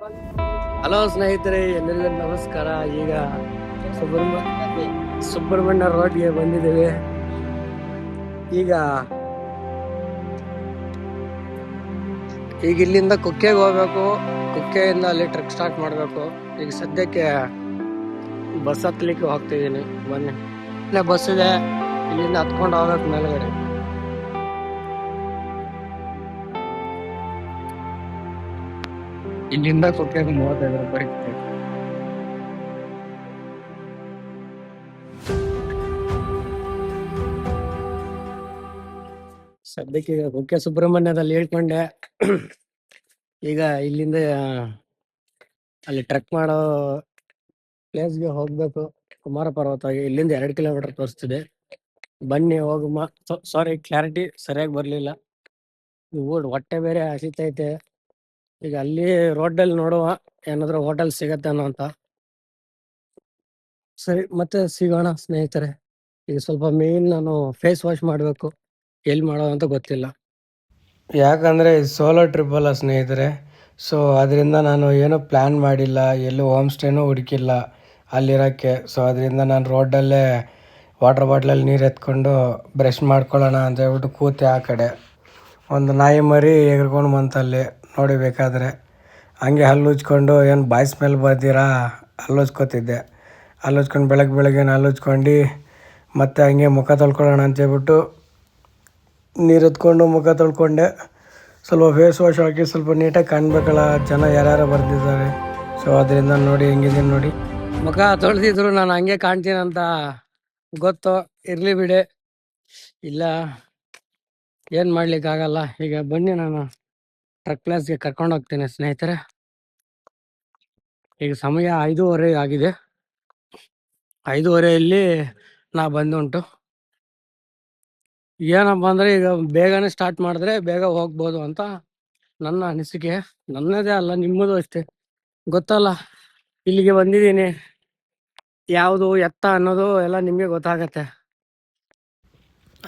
Hello ಸ್ನೇಹಿತರೆ, ಎಲ್ಲರಿಗೂ ನಮಸ್ಕಾರ. ಈಗ ಸುಬ್ರಹ್ಮಣ್ಯ ಸುಬ್ರಹ್ಮಣ್ಯ ರೋಡ್ಗೆ ಬಂದಿದ್ದೇವೆ. ಈಗ ಈಗ ಇಲ್ಲಿಂದ ಕುಕ್ಕೆಗೆ ಹೋಗ್ಬೇಕು. ಕುಕ್ಕೆಯಿಂದ ಅಲ್ಲಿ ಟ್ರಕ್ ಸ್ಟಾರ್ಟ್ ಮಾಡಬೇಕು. ಈಗ ಸದ್ಯಕ್ಕೆ ಬಸ್ ಹತ್ತಲಿಕ್ಕೆ ಹೋಗ್ತಿದ್ದೀನಿ. ಬನ್ನಿ. ಇಲ್ಲೇ ಬಸ್ ಇದೆ. ಇಲ್ಲಿಂದ ಹತ್ಕೊಂಡು ಹೋಗ್ಬೇಕು ಮೇಲ್ಗಡೆ. ಇಲ್ಲಿಂದ ಕುಕ್ಕೆಗೆ ಮೂವತ್ತೈದು ರೂಪಾಯಿ ಸದ್ಯಕ್ಕೆ ಈಗ ಕುಕ್ಕೆ ಸುಬ್ರಹ್ಮಣ್ಯದಲ್ಲಿ ಹೇಳ್ಕೊಂಡೆ. ಈಗ ಇಲ್ಲಿಂದ ಅಲ್ಲಿ ಟ್ರೆಕ್ ಮಾಡೋ ಪ್ಲೇಸ್ಗೆ ಹೋಗ್ಬೇಕು. ಕುಮಾರ ಪರ್ವತ ಇಲ್ಲಿಂದ ಎರಡು ಕಿಲೋಮೀಟರ್ ತೋರಿಸ್ತಿದೆ. ಬನ್ನಿ ಹೋಗಮ್ಮ ಸಾರಿ ಕ್ಲಾರಿಟಿ ಸರಿಯಾಗಿ ಬರಲಿಲ್ಲ. ಹೊಟ್ಟೆ ಬೇರೆ ಹಸಿತೈತೆ. ಈಗ ಅಲ್ಲಿ ರೋಡಲ್ಲಿ ನೋಡುವ ಏನಾದ್ರು ಹೋಟೆಲ್ ಸಿಗತ್ತೇನೋ ಅಂತ. ಸರಿ, ಮತ್ತೆ ಸಿಗೋಣ ಸ್ನೇಹಿತರೆ. ಈಗ ಸ್ವಲ್ಪ ಮೇನ್ ನಾನು ಫೇಸ್ ವಾಶ್ ಮಾಡಬೇಕು. ಎಲ್ಲಿ ಮಾಡೋದು ಅಂತ ಗೊತ್ತಿಲ್ಲ. ಯಾಕಂದರೆ ಸೋಲೋ ಟ್ರಿಪ್ ಅಲ್ಲ ಸ್ನೇಹಿತರೆ. ಸೊ ಅದರಿಂದ ನಾನು ಏನೂ ಪ್ಲ್ಯಾನ್ ಮಾಡಿಲ್ಲ. ಎಲ್ಲೂ ಹೋಮ್ ಸ್ಟೇನೂ ಹುಡುಕಿಲ್ಲ ಅಲ್ಲಿರೋಕ್ಕೆ. ಸೊ ಅದರಿಂದ ನಾನು ರೋಡಲ್ಲೇ ವಾಟರ್ ಬಾಟ್ಲಲ್ಲಿ ನೀರು ಎತ್ಕೊಂಡು ಬ್ರಷ್ ಮಾಡ್ಕೊಳ್ಳೋಣ ಅಂತ ಹೇಳ್ಬಿಟ್ಟು ಕೂತೆ ಆ ಕಡೆ. ಒಂದು ನಾಯಿ ಮರಿ ಎಗರ್ಕೊಂಡು ಬಂತಲ್ಲಿ. ನೋಡಿ ಬೇಕಾದರೆ. ಹಂಗೆ ಹಲ್ಲು ಉಜ್ಕೊಂಡು ಏನು ಬಾಯ್ ಸ್ಮೆಲ್ ಬರ್ದಿರಾ? ಹಲ್ಲು ಉಜ್ಕೋತಿದ್ದೆ ಹಲ್ಲು ಉಜ್ಕೊಂಡು ಬೆಳಗ್ಗೆ ಬೆಳಗ್ಗೆ ಹಲ್ಲು ಉಜ್ಕೊಂಡು ಮತ್ತೆ ಹಂಗೆ ಮುಖ ತೊಳ್ಕೊಳ್ಳೋಣ ಅಂತ ಹೇಳ್ಬಿಟ್ಟು ನೀರು ಎತ್ಕೊಂಡು ಮುಖ ತೊಳ್ಕೊಂಡೆ. ಸ್ವಲ್ಪ ಫೇಸ್ ವಾಶ್ ಹಾಕಿ ಸ್ವಲ್ಪ ನೀಟಾಗಿ ಕಾಣಬೇಕಲ್ಲ, ಜನ ಯಾರ್ಯಾರು ಬರ್ತಿದ್ದಾರೆ ಸೊ ಅದರಿಂದ ನೋಡಿ ಹೆಂಗಿದ್ದೀನಿ ನೋಡಿ. ಮುಖ ತೊಳೆದಿದ್ರು ನಾನು ಹಂಗೆ ಕಾಣ್ತೀನಂತ ಗೊತ್ತು. ಇರಲಿ ಬಿಡಿ. ಇಲ್ಲ, ಏನು ಮಾಡ್ಲಿಕ್ಕಾಗಲ್ಲ. ಈಗ ಬನ್ನಿ ನಾನು. ಟ್ರಕ್ ಪ್ಲೇಸ್ಗೆ ಕರ್ಕೊಂಡು ಹೋಗ್ತೇನೆ ಸ್ನೇಹಿತರೆ. ಈಗ ಸಮಯ ಐದೂವರೆ ಆಗಿದೆ. ಐದೂವರೆಯಲ್ಲಿ ನಾ ಬಂದುಂಟು. ಏನಪ್ಪ ಅಂದರೆ ಈಗ ಬೇಗನೆ ಸ್ಟಾರ್ಟ್ ಮಾಡಿದ್ರೆ ಬೇಗ ಹೋಗ್ಬೋದು ಅಂತ ನನ್ನ ಅನಿಸಿಕೆ. ನನ್ನದೇ ಅಲ್ಲ, ನಿಮ್ಮದು ಅಷ್ಟೇ. ಗೊತ್ತಲ್ಲ, ಇಲ್ಲಿಗೆ ಬಂದಿದ್ದೀನಿ. ಯಾವುದು ಎತ್ತ ಅನ್ನೋದು ಎಲ್ಲ ನಿಮಗೆ ಗೊತ್ತಾಗತ್ತೆ.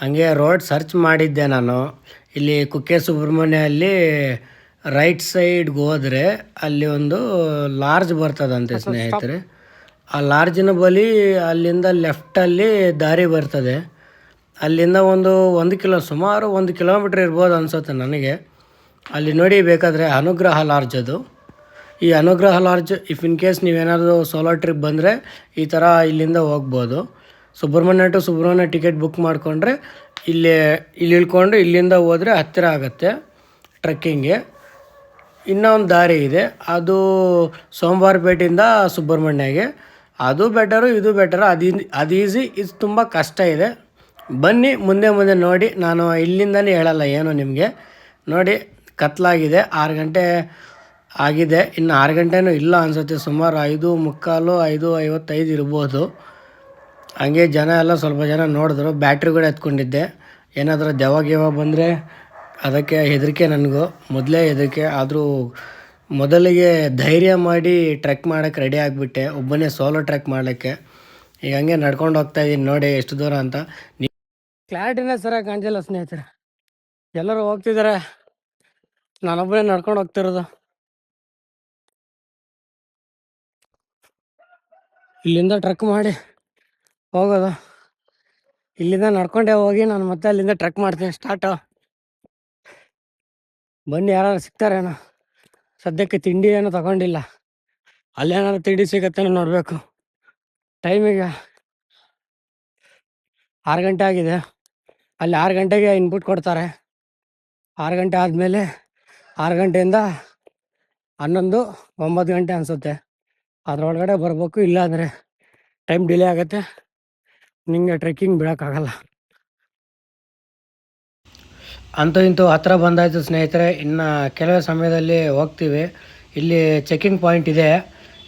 ಹಂಗೆ ರೋಡ್ ಸರ್ಚ್ ಮಾಡಿದ್ದೆ ನಾನು. ಇಲ್ಲಿ ಕುಕ್ಕೆ ಸುಬ್ರಹ್ಮಣ್ಯ ಅಲ್ಲಿ ರೈಟ್ ಸೈಡ್ಗೆ ಹೋದರೆ ಅಲ್ಲಿ ಒಂದು ಲಾರ್ಜ್ ಬರ್ತದಂತೆ ಸ್ನೇಹಿತರೆ. ಆ ಲಾರ್ಜಿನ ಬಳಿ ಅಲ್ಲಿಂದ ಲೆಫ್ಟಲ್ಲಿ ದಾರಿ ಬರ್ತದೆ. ಅಲ್ಲಿಂದ ಒಂದು ಒಂದು ಕಿಲೋ ಸುಮಾರು ಒಂದು ಕಿಲೋಮೀಟ್ರ್ ಇರ್ಬೋದು ಅನ್ಸುತ್ತೆ ನನಗೆ. ಅಲ್ಲಿ ನೋಡಿ ಬೇಕಾದರೆ ಅನುಗ್ರಹ ಲಾರ್ಜ್ ಅದು. ಈ Anugraha large if in case ನೀವೇನಾದರೂ ಸೋಲೋ ಟ್ರಿಪ್ ಬಂದರೆ ಈ ಥರ ಇಲ್ಲಿಂದ ಹೋಗ್ಬೋದು. Subramanya to Subramanya ticket book ಮಾಡಿಕೊಂಡ್ರೆ ಇಲ್ಲಿ ಇಲ್ಲಿ ಇಳ್ಕೊಂಡು ಇಲ್ಲಿಂದ ಹೋದರೆ ಹತ್ತಿರ ಆಗುತ್ತೆ ಟ್ರೆಕ್ಕಿಂಗ್ಗೆ ಇನ್ನೂ ಒಂದು ದಾರಿ ಇದೆ. ಅದು ಸೋಮವಾರಪೇಟೆಯಿಂದ ಸುಬ್ರಹ್ಮಣ್ಯಗೆ ಅದು ಬೆಟರು ಇದು ಬೆಟರು ಅದು ಅದು ಈಸಿ ಇದು ತುಂಬ ಕಷ್ಟ ಇದೆ. ಬನ್ನಿ, ಮುಂದೆ ಮುಂದೆ ನೋಡಿ. ನಾನು ಇಲ್ಲಿಂದಲೇ ಹೇಳಲ್ಲ ಏನು ನಿಮಗೆ. ನೋಡಿ, ಕತ್ಲಾಗಿದೆ. ಆರು ಗಂಟೆ ಆಗಿದೆ. ಇನ್ನು ಆರು ಗಂಟೆನೂ ಇಲ್ಲ ಅನಿಸುತ್ತೆ. ಸುಮಾರು ಐದು ಮುಕ್ಕಾಲು, ಐದು ಐವತ್ತೈದು ಇರ್ಬೋದು. ಹಂಗೆ ಜನ ಎಲ್ಲ ಸ್ವಲ್ಪ ಜನ ನೋಡಿದ್ರು. ಬ್ಯಾಟ್ರಿ ಕೂಡ ಎತ್ಕೊಂಡಿದ್ದೆ. ಏನಾದರೂ ದೆವ್ವ ಗಿವ ಬಂದರೆ ಅದಕ್ಕೆ ಹೆದರಿಕೆ ನನಗೂ. ಮೊದಲೇ ಹೆದರಿಕೆ. ಆದರೂ ಮೊದಲಿಗೆ ಧೈರ್ಯ ಮಾಡಿ ಟ್ರೆಕ್ ಮಾಡೋಕ್ಕೆ ರೆಡಿ ಆಗಿಬಿಟ್ಟೆ. ಒಬ್ಬನೇ ಸೋಲೋ ಟ್ರೆಕ್ ಮಾಡಲಿಕ್ಕೆ. ಈಗ ಹಂಗೆ ನಡ್ಕೊಂಡು ಹೋಗ್ತಾ ಇದ್ದೀನಿ ನೋಡಿ ಎಷ್ಟು ದೂರ ಅಂತ. ಕ್ಲಾರಿಟಿನ ಸರ ಕಾಣಿಸಿಲ್ಲ ಸ್ನೇಹಿತರೆ. ಎಲ್ಲರೂ ಹೋಗ್ತಿದ್ದಾರೆ ನಾನೊಬ್ಬನೇ ನಡ್ಕೊಂಡು ಹೋಗ್ತಿರೋದು. ಇಲ್ಲಿಂದ ಟ್ರಕ್ ಮಾಡಿ. ಹೋಗೋದು. ಇಲ್ಲಿಂದ ನಡ್ಕೊಂಡೇ ಹೋಗಿ ನಾನು ಮತ್ತೆ ಅಲ್ಲಿಂದ ಟ್ರಕ್ ಮಾಡ್ತೀನಿ, ಸ್ಟಾರ್ಟು. ಬನ್ನಿ ಯಾರು ಸಿಗ್ತಾರೇನೋ ಸದ್ಯಕ್ಕೆ ತಿಂಡಿ ಏನೂ ತಗೊಂಡಿಲ್ಲ. ಅಲ್ಲೇನಾದ್ರು ತಿಂಡಿ ಸಿಗತ್ತೇನೋ ನೋಡಬೇಕು. ಟೈಮಿಗೆ ಆರು ಗಂಟೆ ಆಗಿದೆ. ಅಲ್ಲಿ ಆರು ಗಂಟೆಗೆ ಇನ್ಪುಟ್ ಕೊಡ್ತಾರೆ. ಆರು ಗಂಟೆ ಆದಮೇಲೆ ಆರು ಗಂಟೆಯಿಂದ ಹನ್ನೊಂದು, ಒಂಬತ್ತು ಗಂಟೆ ಅನಿಸುತ್ತೆ. ಅದರೊಳಗಡೆ ಬರಬೇಕು, ಇಲ್ಲಾಂದರೆ ಟೈಮ್ ಡಿಲೇ ಆಗುತ್ತೆ. ನಿಮಗೆ ಟ್ರೆಕ್ಕಿಂಗ್ ಬಿಡೋಕ್ಕಾಗಲ್ಲ ಅಂತೂ ಇಂತೂ ಹತ್ರ ಬಂದಾಯಿತು ಸ್ನೇಹಿತರೆ ಇನ್ನು ಕೆಲವೇ ಸಮಯದಲ್ಲಿ ಹೋಗ್ತೀವಿ. ಇಲ್ಲಿ ಚೆಕಿಂಗ್ ಪಾಯಿಂಟ್ ಇದೆ.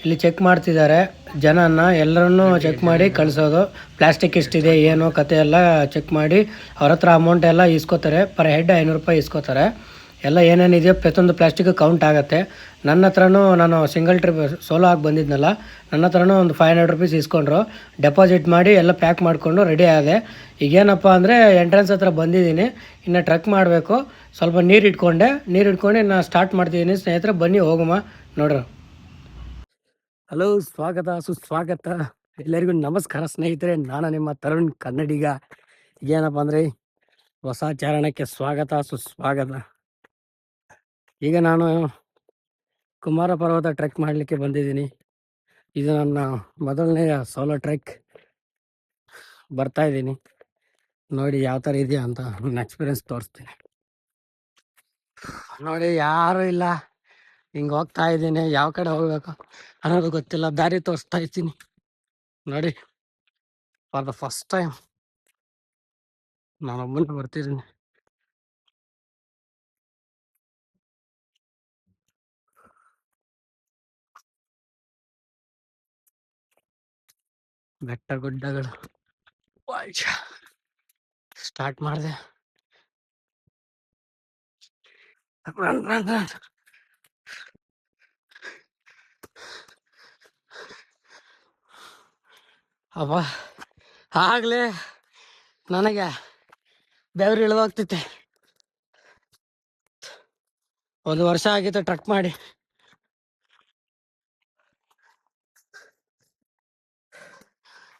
ಇಲ್ಲಿ ಚೆಕ್ ಮಾಡ್ತಿದ್ದಾರೆ. ಜನನ ಎಲ್ಲರನ್ನೂ ಚೆಕ್ ಮಾಡಿ ಕಳಿಸೋದು. ಪ್ಲಾಸ್ಟಿಕ್ ಇಷ್ಟಿದೆ ಏನು ಕತೆ ಎಲ್ಲ ಚೆಕ್ ಮಾಡಿ. ಅವ್ರ ಹತ್ರ ಅಮೌಂಟ್ ಎಲ್ಲ ಇಸ್ಕೋತಾರೆ ಪರ್ ಹೆಡ್ ಐನೂರು ರೂಪಾಯಿ ಇಸ್ಕೋತಾರೆ ಎಲ್ಲ ಏನೇನಿದೆಯೋ ಪ್ರತಿಯೊಂದು ಪ್ಲಾಸ್ಟಿಕ್ ಕೌಂಟ್ ಆಗುತ್ತೆ. ನನ್ನ ಹತ್ರನೂ ನಾನು ಸಿಂಗಲ್ ಟ್ರಿಪ್ ಸೋಲೋ ಆಗಿ ಬಂದಿದ್ನಲ್ಲ, ನನ್ನ ಹತ್ರನೂ ಒಂದು ಫೈವ್ ಹಂಡ್ರೆಡ್ ರುಪೀಸ್ ಇಸ್ಕೊಂಡ್ರು. ಡೆಪಾಸಿಟ್ ಮಾಡಿ ಎಲ್ಲ ಪ್ಯಾಕ್ ಮಾಡಿಕೊಂಡು ರೆಡಿ ಆದೆ. ಈಗೇನಪ್ಪ ಅಂದರೆ ಎಂಟ್ರೆನ್ಸ್ ಹತ್ರ ಬಂದಿದ್ದೀನಿ, ಇನ್ನು ಟ್ರಕ್ ಮಾಡಬೇಕು. ಸ್ವಲ್ಪ ನೀರು ಇಟ್ಕೊಂಡೆ, ನೀರು ಇಟ್ಕೊಂಡು ನಾನು ಸ್ಟಾರ್ಟ್ ಮಾಡ್ತಿದ್ದೀನಿ. ಸ್ನೇಹಿತರೆ, ಬನ್ನಿ ಹೋಗಮ್ಮ ನೋಡ್ರಿ. ಹಲೋ ಸ್ವಾಗತ, ಸುಸ್ವಾಗತ. ಎಲ್ಲರಿಗೂ ನಮಸ್ಕಾರ ಸ್ನೇಹಿತರೆ, ನಾನು ನಿಮ್ಮ ತರುಣ್ ಕನ್ನಡಿಗ. ಏನಪ್ಪ ಅಂದರೆ ಹೊಸ ಚಾರಣಕ್ಕೆ ಸ್ವಾಗತ, ಸುಸ್ವಾಗತ. ಈಗ ನಾನು ಕುಮಾರ ಪರ್ವತ ಟ್ರೆಕ್ ಮಾಡಲಿಕ್ಕೆ ಬಂದಿದ್ದೀನಿ. ಇದು ನನ್ನ ಮೊದಲನೆಯ ಸೋಲೋ ಟ್ರೆಕ್. ಬರ್ತಾ ಇದ್ದೀನಿ. ನೋಡಿ ಯಾವ ಥರ ಇದೆಯಾ ಅಂತ ನನ್ನ ಎಕ್ಸ್ಪೀರಿಯನ್ಸ್ ತೋರಿಸ್ತೀನಿ. ನೋಡಿ ಯಾರು ಇಲ್ಲ. ಹಿಂಗೆ ಹೋಗ್ತಾ ಇದ್ದೀನಿ. ಯಾವ ಕಡೆ ಹೋಗ್ಬೇಕು ಅನ್ನೋದು ಗೊತ್ತಿಲ್ಲ. ದಾರಿ ತೋರಿಸ್ತಾ ಇದ್ದೀನಿ. ನೋಡಿ, ಫಾರ್ ದ ಫಸ್ಟ್ ಟೈಮ್ ನಾನು ಒಬ್ಬನೇ ಬರ್ತಿದ್ದೀನಿ. ಬೆಟ್ಟ ಗುಡ್ಡಗಳು ಸ್ಟಾರ್ಟ್ ಮಾಡಿದೆ. ಅವ ಆಗ್ಲೇ ನನಗೆ ಬೆವರು ಇಳಿದೋಗ್ತೈತೆ ಒಂದು ವರ್ಷ ಆಗಿತ್ತು ಟ್ರಕ್ ಮಾಡಿ.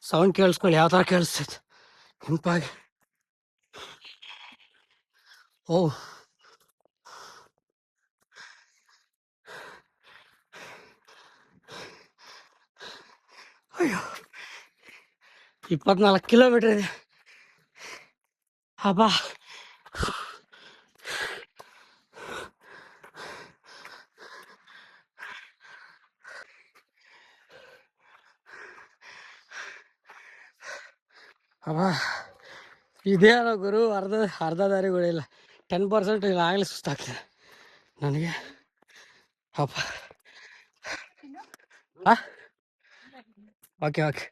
ಸೌಂಡ್ ಕೇಳಿಸ್ಕೊಳ್ಳಿ ಯಾವ ಥರ ಕೇಳಿಸ್ತೈತೆ ಇಂಪಾಗಿ ಓ. ಅಯ್ಯೋ. ಇಪ್ಪತ್ನಾಲ್ಕು ಕಿಲೋಮೀಟರ್ ಇದೆ. ಅಬ್ಬಾ. ಇದೇನೋ ಗುರು ಅರ್ಧ ಅರ್ಧ ದಾರಿಗಳಿಲ್ಲ ಟೆನ್ ಪರ್ಸೆಂಟ್ ಆಗಲೇ ಸುಸ್ತಾಗ್ತದೆ ನನಗೆ ಅಪ್ಪ okay okay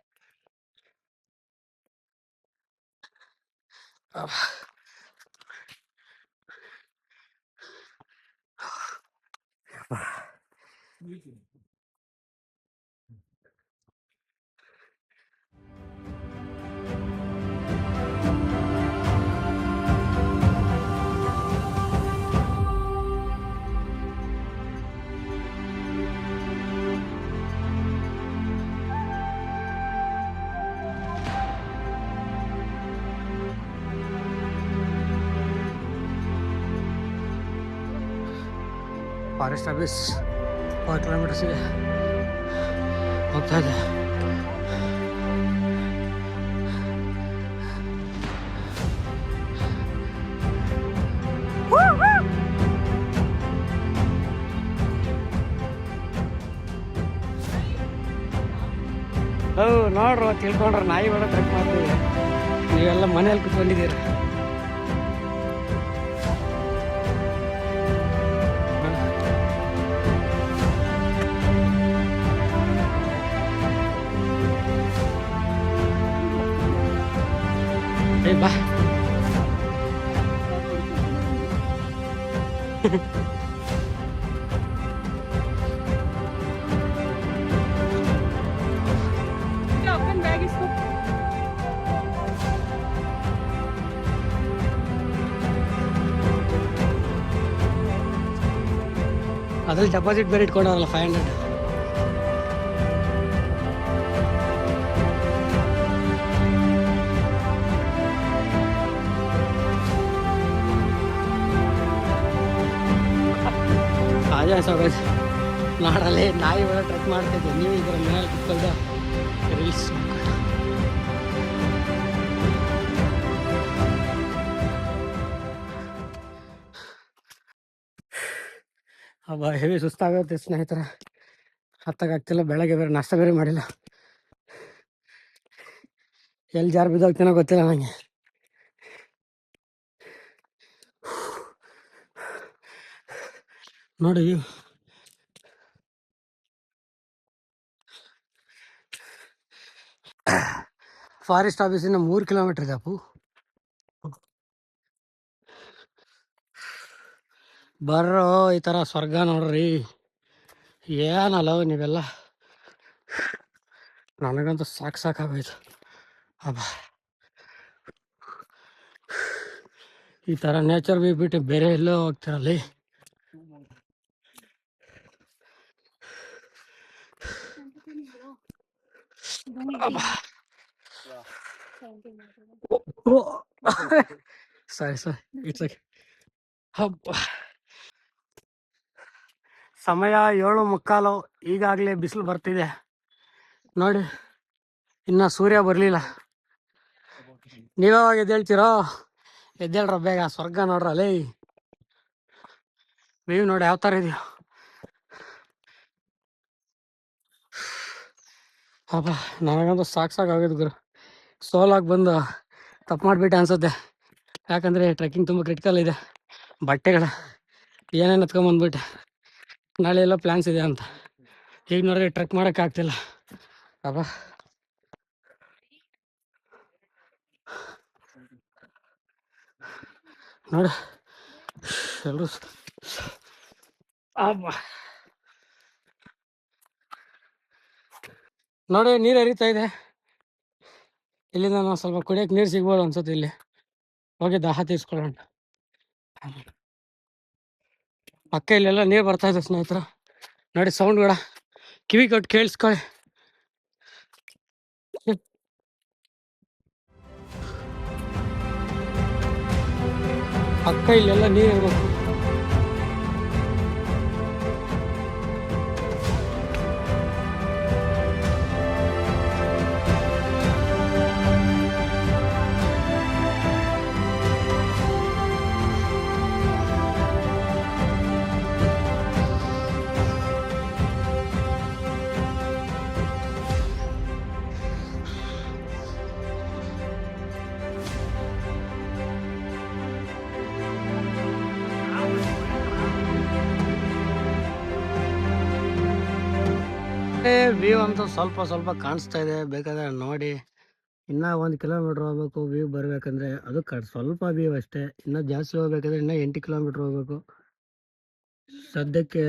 forest office four ಕಿಲೋಮೀಟರ್ಸಿಗೆ ಹೋಗ್ತಾ ಇದೆ. ನೋಡ್ರು, ತಿಳ್ಕೊಂಡ್ರೆ, ನಾಯಿ ಬೇಡ ಟ್ರೆಕ್ ಮಾಡ್ತೀವಿ. ನೀವೆಲ್ಲ ಮನೇಲಿ ಕುತ್ಕೊಂಡಿದ್ದೀರ? ಏ ಬಾ ಅದ್ರಲ್ಲಿ ಡೆಪಾಸಿಟ್ ಬೇರೆ ಇಟ್ಕೊಂಡವ್ರಲ್ಲ ಫೈವ್ ಹಂಡ್ರೆಡ್ ಅದೇ ಗೈಸ್ ನಾಡಲ್ಲಿ ನಾಯಿ ಒಳಗೆ ಟ್ರೆಕ್ ಮಾಡ್ತಿದ್ದೆ. ನೀವು ಇದರ ಮೇಲೆ ಕುತ್ಕೊಂಡು ರೀಲ್ಸ್ ಅಬ್ಬ, ಹೆವಿ ಸುಸ್ತಾಗುತ್ತೆ ಸ್ನೇಹಿತರ. ಹತ್ತಾಗ್ತಿಲ್ಲ ಬೆಳಗ್ಗೆ ಬೇರೆ ನಾಷ್ಟ ಬೇರೆ ಮಾಡಿಲ್ಲ. ಎಲ್ಲಿ ಜಾರು ಬಿದ್ದೋಗ್ತೀನೋ ಗೊತ್ತಿಲ್ಲ ನನಗೆ ನೋಡಿ. ಫಾರೆಸ್ಟ್ ಆಫೀಸಿಂದ ಮೂರು ಕಿಲೋಮೀಟರ್ ಇದೆ ಅಪ್ಪು. ಬರ್ರೋ ಈ ಥರ ಸ್ವರ್ಗ ನೋಡ್ರಿ. ಏನಲ್ಲವ ನೀವೆಲ್ಲ. ನನಗಂತೂ ಸಾಕು ಸಾಕಾಗೋಯ್ತು ಅಬ್ಬ. ಈ ಥರ ನೇಚರ್ ಬಿಟ್ಟು ಬೇರೆ ಎಲ್ಲೋ ಹೋಗ್ತಿರಲ್ಲಿ ಸರಿ ಸರಿ ಇಟ್ಸ್ like ಹಬ್ಬ ಸಮಯ ಏಳು ಮುಕ್ಕಾಲು. ಈಗಾಗಲೇ ಬಿಸಿಲು ಬರ್ತಿದೆ. ನೋಡಿ ಇನ್ನ ಸೂರ್ಯ ಬರಲಿಲ್ಲ. ನೀವ್ಯಾವಾಗ ಎದ್ದೇಳ್ತೀರೋ? ಎದ್ದೇಳ್ರ ಬೇಗ. ಸ್ವರ್ಗ ನೋಡ್ರಲ್ಲೇ ನೀವು ನೋಡಿ ಯಾವ ಥರ ಇದೆಯೋ. ಅಪ್ಪ ನನಗಂತೂ ಸಾಕು ಸಾಕಾಗಿದ್ದು ಗುರು. ಸೋಲಾಗಿ ಬಂದು ತಪ್ಪು ಮಾಡಿಬಿಟ್ಟೆ ಅನ್ಸುತ್ತೆ. ಯಾಕಂದರೆ ಟ್ರೆಕ್ಕಿಂಗ್ ತುಂಬ ಕ್ರಿಟಿಕಲ್ ಇದೆ. ಬಟ್ಟೆಗಳ ಏನೇನು ಎತ್ಕೊಂಬಂದ್ಬಿಟ್ಟೆ ನಾಳೆ ಎಲ್ಲ ಪ್ಲ್ಯಾನ್ಸ್ ಇದೆ ಅಂತ. ಈಗ ನೋಡಿದ್ರೆ ಟ್ರೆಕ್ ಮಾಡೋಕ್ಕಾಗ್ತಿಲ್ಲ ಅಪ್ಪ ನೋಡು. ಎಲ್ಲರೂ ಅಬ್ಬ. ನೋಡಿ ನೀರು ಹರಿತಾ ಇದೆ. ಇಲ್ಲಿಂದ ನಾವು ಸ್ವಲ್ಪ ಕುಡಿಯೋಕೆ ನೀರು ಸಿಗ್ಬೋದು ಅನ್ಸುತ್ತೆ ಇಲ್ಲಿ. ಹೋಗಿ ದಾಹ ತೀರ್ಸ್ಕೊಳ್ಳೋಣ. ಪಕ್ಕ ಇಲ್ಲೆಲ್ಲ ನೀರು ಬರ್ತಾ ಇದೆ ಸ್ನೇಹಿತರು. ನೋಡಿ ಸೌಂಡ್ ಬೇಡ. ಕಿವಿ ಕೊಟ್ಟು ಕೇಳಿಸ್ಕೊಳ್ಳಿ. ಪಕ್ಕ ಇಲ್ಲೆಲ್ಲ ನೀರು ಇರ್ಬೇಕು. ವ್ಯೂ ಅಂತೂ ಸ್ವಲ್ಪ ಸ್ವಲ್ಪ ಕಾಣಿಸ್ತಾ ಇದೆ. ಬೇಕಾದ್ರೆ ನೋಡಿ, ಇನ್ನ ಒಂದು ಕಿಲೋಮೀಟರ್ ಹೋಗ್ಬೇಕು ವ್ಯೂ ಬರಬೇಕಂದ್ರೆ ಅದು ಸ್ವಲ್ಪ ವ್ಯೂ ಅಷ್ಟೇ. ಇನ್ನ ಜಾಸ್ತಿ ಹೋಗ್ಬೇಕಂದ್ರೆ ಇನ್ನ ಎಂಟು ಕಿಲೋಮೀಟರ್ ಹೋಗ್ಬೇಕು. ಸದ್ಯಕ್ಕೆ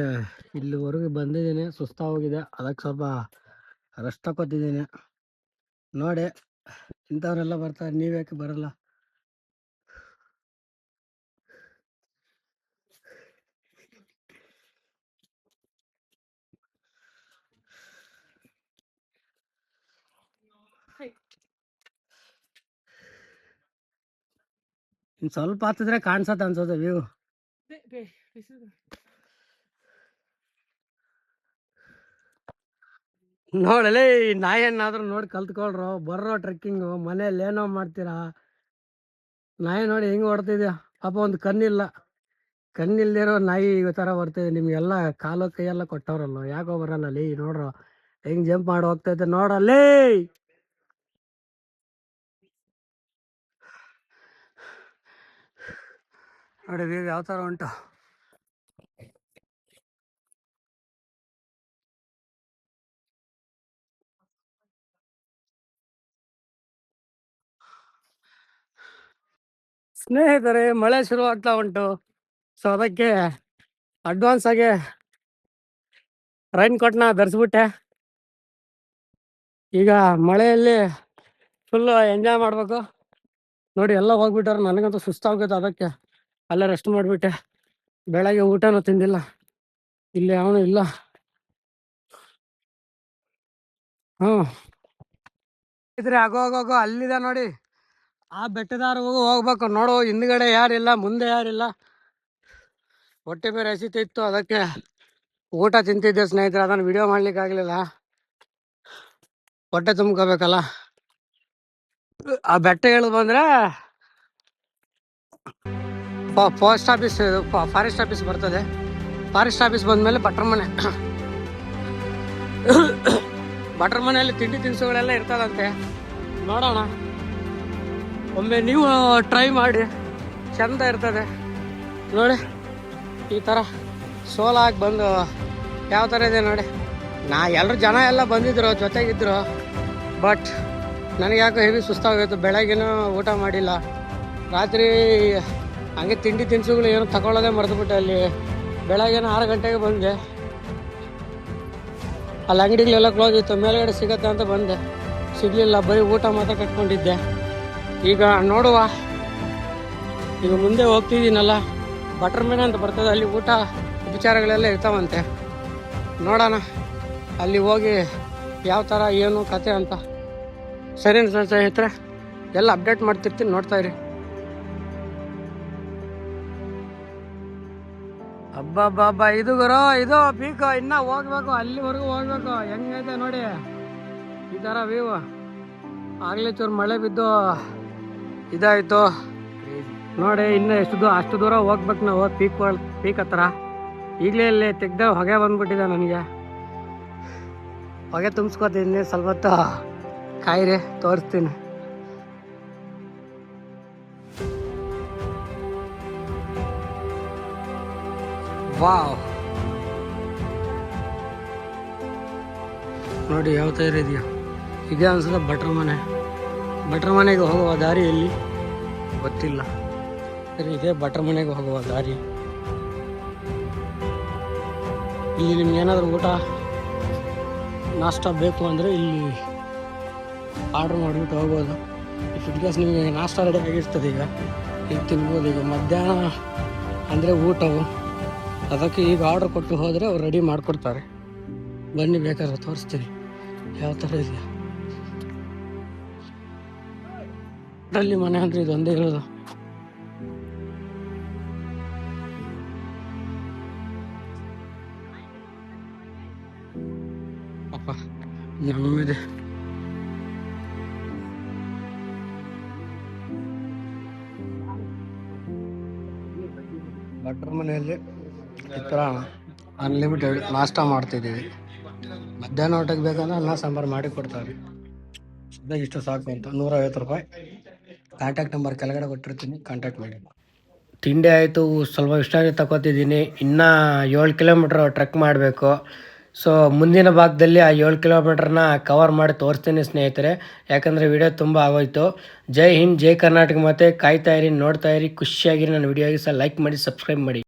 ಇಲ್ಲಿವರೆಗೂ ಬಂದಿದ್ದೀನಿ ಸುಸ್ತಾಗೋಗಿದೆ ಅದಕ್ಕೆ ಸ್ವಲ್ಪ ರೆಸ್ಟ್ ತಗೋತಿದ್ದೀನಿ ನೋಡಿ, ಇಂಥವ್ರೆಲ್ಲ ಬರ್ತಾರೆ ನೀವ್ಯಾಕೆ ಬರಲ್ಲ? ಇನ್ ಸ್ವಲ್ಪ ಹತ್ತಿದ್ರೆ ಕಾಣಿಸತ್ತೆ ಅನ್ಸುತ್ತೆ ವ್ಯೂ ನೋಡಲೇ ನಾಯನ್ನಾದ್ರೂ ನೋಡಿ ಕಲ್ತ್ಕೊಳ್ರು ಬರ್ರೋ ಟ್ರೆಕ್ಕಿಂಗು ಮನೇಲಿ ಏನೋ ಮಾಡ್ತೀರಾ? ನಾಯಿ ನೋಡಿ ಹೆಂಗೆ ಹೊಡ್ತಿದ್ಯಾ ಪಾಪ ಒಂದು ಕಣ್ಣಿಲ್ಲ. ಕಣ್ಣಿಲ್ದಿರೋ ನಾಯಿ ಈ ತರ ಬರ್ತಿದೆ. ನಿಮ್ಗೆಲ್ಲ ಕಾಲು ಕೈಯೆಲ್ಲ ಕೊಟ್ಟವ್ರಲ್ಲ ಯಾಕೋ ಬರಲ್ಲ ಲೇ ನೋಡ್ರೋ. ಹೆಂಗೆ ಜಂಪ್ ಮಾಡಿ ಹೋಗ್ತೈತೆ ನೋಡಲ್ಲೇ ನೋಡಿ ವ್ಯೂ ಯಾವ ಥರ ಉಂಟು. ಸ್ನೇಹಿತರೆ, ಮಳೆ ಶುರು ಆಗ್ತಾ ಉಂಟು. ಸೊ ಅದಕ್ಕೆ ಅಡ್ವಾನ್ಸ್ ಆಗಿ ರೈನ್ ಕೋಟ್ನ ಧರಿಸ್ಬಿಟ್ಟೆ. ಈಗ ಮಳೆಯಲ್ಲಿ ಫುಲ್ಲು ಎಂಜಾಯ್ ಮಾಡಬೇಕು. ನೋಡಿ, ಎಲ್ಲ ಹೋಗ್ಬಿಟ್ಟಾರೆ. ನನಗಂತೂ ಸುಸ್ತಾಗುತ್ತೆ ಅದಕ್ಕೆ. ಅಲ್ಲೇ ರೆಸ್ಟ್ ಮಾಡಿಬಿಟ್ಟೆ. ಬೆಳಗ್ಗೆ ಊಟನೂ ತಿಂದಿಲ್ಲ. ಇಲ್ಲಿ ಅವನು ಇಲ್ಲ. ಹ್ಞೂ. ಇದ್ರೆ ಆಗೋಗೋಗೋ ಅಲ್ಲಿದೆ ನೋಡಿ. ಆ ಬೆಟ್ಟದಾರ ಹೋಗು ಹೋಗ್ಬೇಕು. ನೋಡು, ಹಿಂದ್ಗಡೆ ಯಾರಿಲ್ಲ, ಮುಂದೆ ಯಾರಿಲ್ಲ. ಹೊಟ್ಟೆ ಬೇರೆ ಹಸಿತಿತ್ತು ಅದಕ್ಕೆ ಊಟ ತಿಂತಿದ್ದೆ ಸ್ನೇಹಿತರೆ. ಅದನ್ನು ವಿಡಿಯೋ ಮಾಡ್ಲಿಕ್ಕೆ ಆಗಲಿಲ್ಲ. ಹೊಟ್ಟೆ ತುಂಬ್ಕೋಬೇಕಲ್ಲ. ಆ ಬೆಟ್ಟ ಹೇಳು ಬಂದ್ರೆ ಪೋಸ್ಟ್ ಆಫೀಸ್ ಫಾರೆಸ್ಟ್ ಆಫೀಸ್ ಬರ್ತದೆ. ಫಾರೆಸ್ಟ್ ಆಫೀಸ್ ಬಂದಮೇಲೆ ಭಟ್ರ ಮನೆ. ಭಟ್ರ ಮನೆಯಲ್ಲಿ ತಿಂಡಿ ತಿನಿಸುಗಳೆಲ್ಲ ಇರ್ತದಂತೆ. ನೋಡೋಣ. ಒಮ್ಮೆ ನೀವು ಟ್ರೈ ಮಾಡಿ. ಚಂದ ಇರ್ತದೆ. ನೋಡಿ, ಈ ಥರ ಸೋಲಾಗಿ ಬಂದು ಯಾವ ಥರ ಇದೆ ನೋಡಿ. ನಾ ಎಲ್ಲರೂ ಜನ ಎಲ್ಲ ಬಂದಿದ್ರು, ಜೊತೆಗಿದ್ರು. ಬಟ್ ನನಗೆ ಯಾಕೋ ಹೆವಿ ಸುಸ್ತಾಗೋಯ್ತು. ಬೆಳಗ್ಗೆನೂ ಊಟ ಮಾಡಿಲ್ಲ. ರಾತ್ರಿ ಹಂಗೆ ತಿಂಡಿ ತಿನಿಸುಗಳು ಏನು ತಗೊಳ್ಳೋದೇ ಮರೆತುಬಿಟ್ಟೆ ಅಲ್ಲಿ. ಬೆಳಗ್ಗೆನ ಆರು ಗಂಟೆಗೆ ಬಂದೆ. ಅಲ್ಲಿ ಅಂಗಡಿಗಳೆಲ್ಲ ಕ್ಲೋಸ್ ಇತ್ತು. ಮೇಲ್ಗಡೆ ಸಿಗತ್ತೆ ಅಂತ ಬಂದೆ. ಸಿಗಲಿಲ್ಲ, ಬರೀ ಊಟ ಮಾತ್ರ ಕಟ್ಕೊಂಡಿದ್ದೆ. ಈಗ ನೋಡುವ. ಈಗ ಮುಂದೆ ಹೋಗ್ತಿದ್ದೀನಲ್ಲ. ಬಟರ್ ಮನೆ ಅಂತ ಬರ್ತದೆ. ಅಲ್ಲಿ ಊಟ ಉಪಚಾರಗಳೆಲ್ಲ ಇರ್ತಾವಂತೆ. ನೋಡೋಣ. ಅಲ್ಲಿ ಹೋಗಿ ಯಾವ ಥರ, ಏನು ಕತೆ ಅಂತ. ಸರಿ ಸರ್ ಸ್ನೇಹಿತರೆ, ಎಲ್ಲ ಅಪ್ಡೇಟ್ ಮಾಡ್ತಿರ್ತೀನಿ. ನೋಡ್ತಾ ಅಬ್ಬಬ್ಬಬ್ಬ, ಇದು ಗುರು, ಇದು ಪೀಕ್. ಇನ್ನ ಹೋಗ್ಬೇಕು, ಅಲ್ಲಿವರೆಗೂ ಹೋಗ್ಬೇಕು. ಹೆಂಗೈತೆ ನೋಡಿ. ಈ ಥರ ವ್ಯೂ ಆಗ್ಲೇ ಚೂರು ಮಳೆ ಬಿದ್ದು ಇದಾಯ್ತು. ನೋಡಿ, ಇನ್ನು ಎಷ್ಟು ದೂರ ಅಷ್ಟು ದೂರ ಹೋಗ್ಬೇಕು ನಾವು, ಪೀಕ್ ಪೀಕ್ ಹತ್ರ. ಈಗಲೇ ಇಲ್ಲಿ ತೆಗ್ದ ಹೊಗೆ ಬಂದ್ಬಿಟ್ಟಿದೆ ನನಗೆ. ಹೊಗೆ ತುಂಬಿಸ್ಕೊತೀನಿ, ಸ್ವಲ್ಪ ಕಾಯಿರಿ, ತೋರಿಸ್ತೀನಿ. ವಾವ್. ನೋಡಿ ಯಾವ ಥರ ಇದೆಯಾ? ಇದೇ ಅನ್ಸುತ್ತೆ ಭಟ್ರ ಮನೆ. ಭಟ್ರ ಮನೆಗೆ ಹೋಗುವ ದಾರಿ ಎಲ್ಲಿ? ಗೊತ್ತಿಲ್ಲ. ಸರಿ, ಇದೇ ಭಟ್ರ ಮನೆಗೆ ಹೋಗುವ ದಾರಿ. ಇಲ್ಲಿ ನಿಮ್ಗೆ ಏನಾದರೂ ಊಟ, ನಾಷ್ಟ ಬೇಕು ಅಂದರೆ ಇಲ್ಲಿ ಆರ್ಡ್ರ್ ಮಾಡಿಬಿಟ್ಟು ಹೋಗ್ಬೋದು. ಕೇಸ್ ನಿಮಗೆ ನಾಷ್ಟ ರೆಡಿ ಆಗಿರ್ತದೆ ಈಗ ಈಗ ತಿನ್ಬೋದು. ಈಗ ಮಧ್ಯಾಹ್ನ ಅಂದರೆ ಊಟವು. ಅದಕ್ಕೆ ಈಗ ಆರ್ಡ್ರ್ ಕೊಟ್ಟು ಹೋದರೆ ಅವ್ರು ರೆಡಿ ಮಾಡಿಕೊಡ್ತಾರೆ. ಬನ್ನಿ ಬೇಕಾದ್ರೆ ತೋರಿಸ್ತೀನಿ. ಯಾವ ಥರ ಇದೆ. ಅಲ್ಲಿ ಮನೆ ಅಂದ್ರೆ ಇದೊಂದೇ ಇರೋದು. ಅಪ್ಪ ನಮ್ಮಿದೆ ಭಟ್ರ ಮನೆಯಲ್ಲಿ ಈ ಥರ ಅನ್ಲಿಮಿಟೆಡ್ ನಾಷ್ಟ ಮಾಡ್ತಿದ್ದೀವಿ. ಮಧ್ಯಾಹ್ನ ಊಟಕ್ಕೆ ಬೇಕಂದ್ರೆ ಅನ್ನ, ಸಾಂಬಾರು ಮಾಡಿ ಕೊಡ್ತಾರೆ. ಸದ್ಯ ಇಷ್ಟು ಸಾಕು ಅಂತ. ನೂರೈವತ್ತು ರೂಪಾಯಿ. ಕಾಂಟ್ಯಾಕ್ಟ್ ನಂಬರ್ ಕೆಳಗಡೆ ಕೊಟ್ಟಿರ್ತೀನಿ. ಕಾಂಟ್ಯಾಕ್ಟ್ ಮಾಡಿ. ತಿಂಡಿ ಆಯಿತು. ಸ್ವಲ್ಪ ವಿಶ್ರಾಂತಿ ತಗೋತಿದ್ದೀನಿ. ಇನ್ನೂ ಏಳು ಕಿಲೋಮೀಟ್ರ್ ಟ್ರೆಕ್ ಮಾಡಬೇಕು. ಸೊ ಮುಂದಿನ ಭಾಗದಲ್ಲಿ ಆ ಏಳು ಕಿಲೋಮೀಟ್ರನ್ನ ಕವರ್ ಮಾಡಿ ತೋರಿಸ್ತೀನಿ ಸ್ನೇಹಿತರೆ. ಯಾಕಂದರೆ ವಿಡಿಯೋ ತುಂಬ ಆಗೋಯ್ತು. ಜೈ ಹಿಂದ್, ಜೈ ಕರ್ನಾಟಕ. ಮತ್ತು ಕಾಯ್ತಾ ಇರಿ, ನೋಡ್ತಾ ಇರಿ. ಖುಷಿಯಾಗಿರಿ ನನ್ನ ವಿಡಿಯೋಗೆ ಸಹ ಲೈಕ್ ಮಾಡಿ ಸಬ್ಸ್ಕ್ರೈಬ್ ಮಾಡಿ.